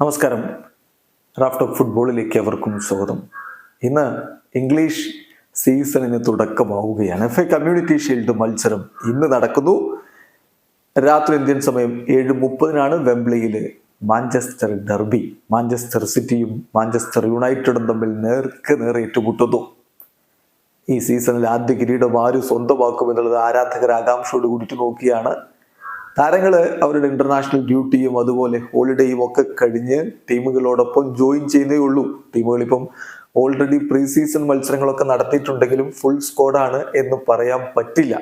നമസ്കാരം. Raft of ഫുട്ബോളിലേക്ക് അവർക്കും സ്വാഗതം. ഇന്ന് ഇംഗ്ലീഷ് സീസണിന് തുടക്കമാവുകയാണ്. എഫ് എ കമ്മ്യൂണിറ്റി ഷീൽഡ് മത്സരം ഇന്ന് നടക്കുന്നു. രാത്രി ഇന്ത്യൻ സമയം ഏഴ് മുപ്പതിനാണ് വെംബ്ലിയിൽ മാഞ്ചസ്റ്റർ ഡർബി. മാഞ്ചസ്റ്റർ സിറ്റിയും മാഞ്ചസ്റ്റർ യുണൈറ്റഡും തമ്മിൽ നേർക്ക് നേർ ഏറ്റുമുട്ടുന്നു. ഈ സീസണിൽ ആദ്യ കിരീടം ആര് സ്വന്തമാക്കുമെന്നുള്ളത് ആരാധകർ ആകാംക്ഷയോട് കൂടിയിട്ട് നോക്കിയാണ്. താരങ്ങൾ അവരുടെ ഇന്റർനാഷണൽ ഡ്യൂട്ടിയും അതുപോലെ ഹോളിഡേയും ഒക്കെ കഴിഞ്ഞ് ടീമുകളോടൊപ്പം ജോയിൻ ചെയ്യുന്നേ ഉള്ളൂ. ടീമുകൾ ഇപ്പം ഓൾറെഡി പ്രീ സീസൺ മത്സരങ്ങളൊക്കെ നടത്തിയിട്ടുണ്ടെങ്കിലും ഫുൾ സ്ക്വാഡാണ് എന്ന് പറയാൻ പറ്റില്ല.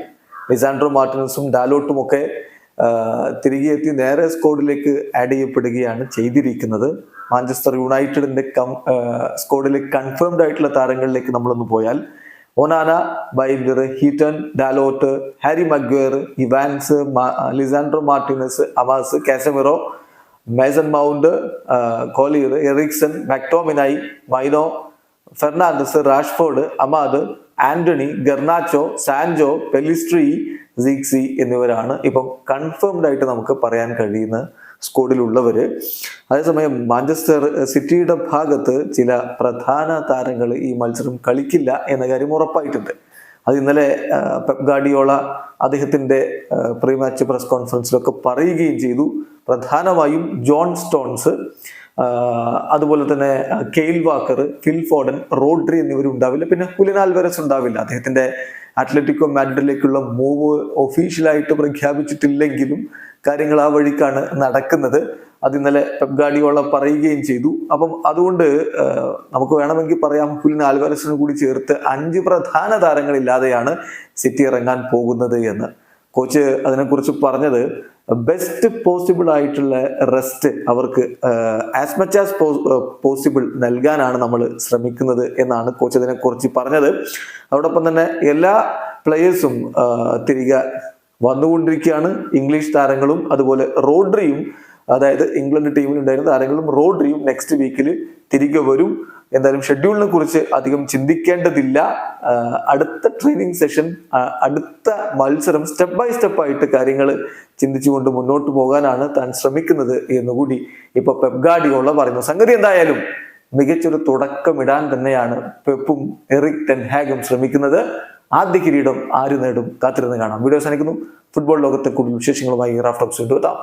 ലിസാൻഡ്രോ മാർട്ടിനസും ഡാലോട്ടും ഒക്കെ തിരികെ എത്തി നേരെ സ്ക്വാഡിലേക്ക് ആഡ് ചെയ്യപ്പെടുകയാണ് ചെയ്തിരിക്കുന്നത്. മാഞ്ചസ്റ്റർ യുണൈറ്റഡിന്റെ കം സ്ക്വാഡിൽ കൺഫേംഡ് ആയിട്ടുള്ള താരങ്ങളിലേക്ക് നമ്മളൊന്ന് പോയാൽ Onana Bayindir Heaton Dalot Harry Maguire Evans Lisandro Martinez അവാസ് Casemiro Mason Mount Collyer Eriksen McTominay Mainoo Fernandes Rashford Amad Antony Garnacho Sancho Pellistri സീക്സി എന്നിവരാണ് ഇപ്പം കൺഫേംഡ് ആയിട്ട് നമുക്ക് പറയാൻ കഴിയുന്ന സ്ക്വാഡിലുള്ളവര് അതേസമയം മാഞ്ചസ്റ്റർ സിറ്റിയുടെ ഭാഗത്ത് ചില പ്രധാന താരങ്ങൾ ഈ മത്സരം കളിക്കില്ല എന്ന കാര്യം ഉറപ്പായിട്ടുണ്ട്. അത് ഇന്നലെ പെപ് ഗാർഡിയോള അദ്ദേഹത്തിന്റെ പ്രീ മാച്ച് പ്രസ് കോൺഫറൻസിലൊക്കെ പറയുകയും ചെയ്തു. പ്രധാനമായും ജോൺ സ്റ്റോൺസ് അതുപോലെ തന്നെ കെയിൽ വാക്കർ ഫിൽ ഫോഡൻ റോഡ്രി എന്നിവരും ഉണ്ടാവില്ല പിന്നെ ആൽവരസ് ഉണ്ടാവില്ല. അദ്ദേഹത്തിന്റെ അത്ലറ്റിക്കോ മാഡ്രിഡിലേക്കുള്ള മൂവ് ഒഫീഷ്യലായിട്ട് പ്രഖ്യാപിച്ചിട്ടില്ലെങ്കിലും കാര്യങ്ങൾ ആ വഴിക്കാണ് നടക്കുന്നത്. അത് ഇന്നലെ പെപ്ഗാഡിയോള പറയുകയും ചെയ്തു. അപ്പം അതുകൊണ്ട് നമുക്ക് വേണമെങ്കിൽ പറയാം ഹുലിൻ ആൽവരസിന് കൂടി ചേർത്ത് അഞ്ച് പ്രധാന താരങ്ങളില്ലാതെയാണ് സിറ്റി ഇറങ്ങാൻ പോകുന്നത് എന്ന്. കോച്ച് അതിനെക്കുറിച്ച് പറഞ്ഞത് ബെസ്റ്റ് പോസിബിൾ ആയിട്ടുള്ള റെസ്റ്റ് അവർക്ക് ആസ് മച്ച് ആസ് പോസിബിൾ നൽകാനാണ് നമ്മൾ ശ്രമിക്കുന്നത് എന്നാണ് കോച്ച് അതിനെക്കുറിച്ച് പറഞ്ഞത്. അതോടൊപ്പം തന്നെ എല്ലാ പ്ലെയേഴ്സും തിരികെ വന്നുകൊണ്ടിരിക്കുകയാണ്. ഇംഗ്ലീഷ് താരങ്ങളും അതുപോലെ റോഡ്രിയും അതായത് ഇംഗ്ലണ്ട് ടീമിൽ ഉണ്ടായിരുന്ന താരങ്ങളും റോഡ്രിയും നെക്സ്റ്റ് വീക്കിൽ തിരികെ വരും. എന്തായാലും ഷെഡ്യൂളിനെ കുറിച്ച് അധികം ചിന്തിക്കേണ്ടതില്ല. അടുത്ത ട്രെയിനിങ് സെഷൻ അടുത്ത മത്സരം സ്റ്റെപ്പ് ബൈ സ്റ്റെപ്പ് ആയിട്ട് കാര്യങ്ങൾ ചിന്തിച്ചുകൊണ്ട് മുന്നോട്ട് പോകാനാണ് താൻ ശ്രമിക്കുന്നത് എന്നുകൂടി ഇപ്പൊ പെപ്ഗാഡിയോള പറയുന്നു. സംഗതി എന്തായാലും മികച്ചൊരു തുടക്കമിടാൻ തന്നെയാണ് പെപ്പും എറിക് ടെൻഹാഗും ശ്രമിക്കുന്നത്. ആദ്യ കിരീടം ആര് നേടും കാത്തിരുന്ന് കാണാം. വീഡിയോ സനിക്കുന്നു ഫുട്ബോൾ ലോകത്തെ കൂടുതൽ വിശേഷങ്ങളുമായി റാഫ്റ്റോക്സ് എത്താം.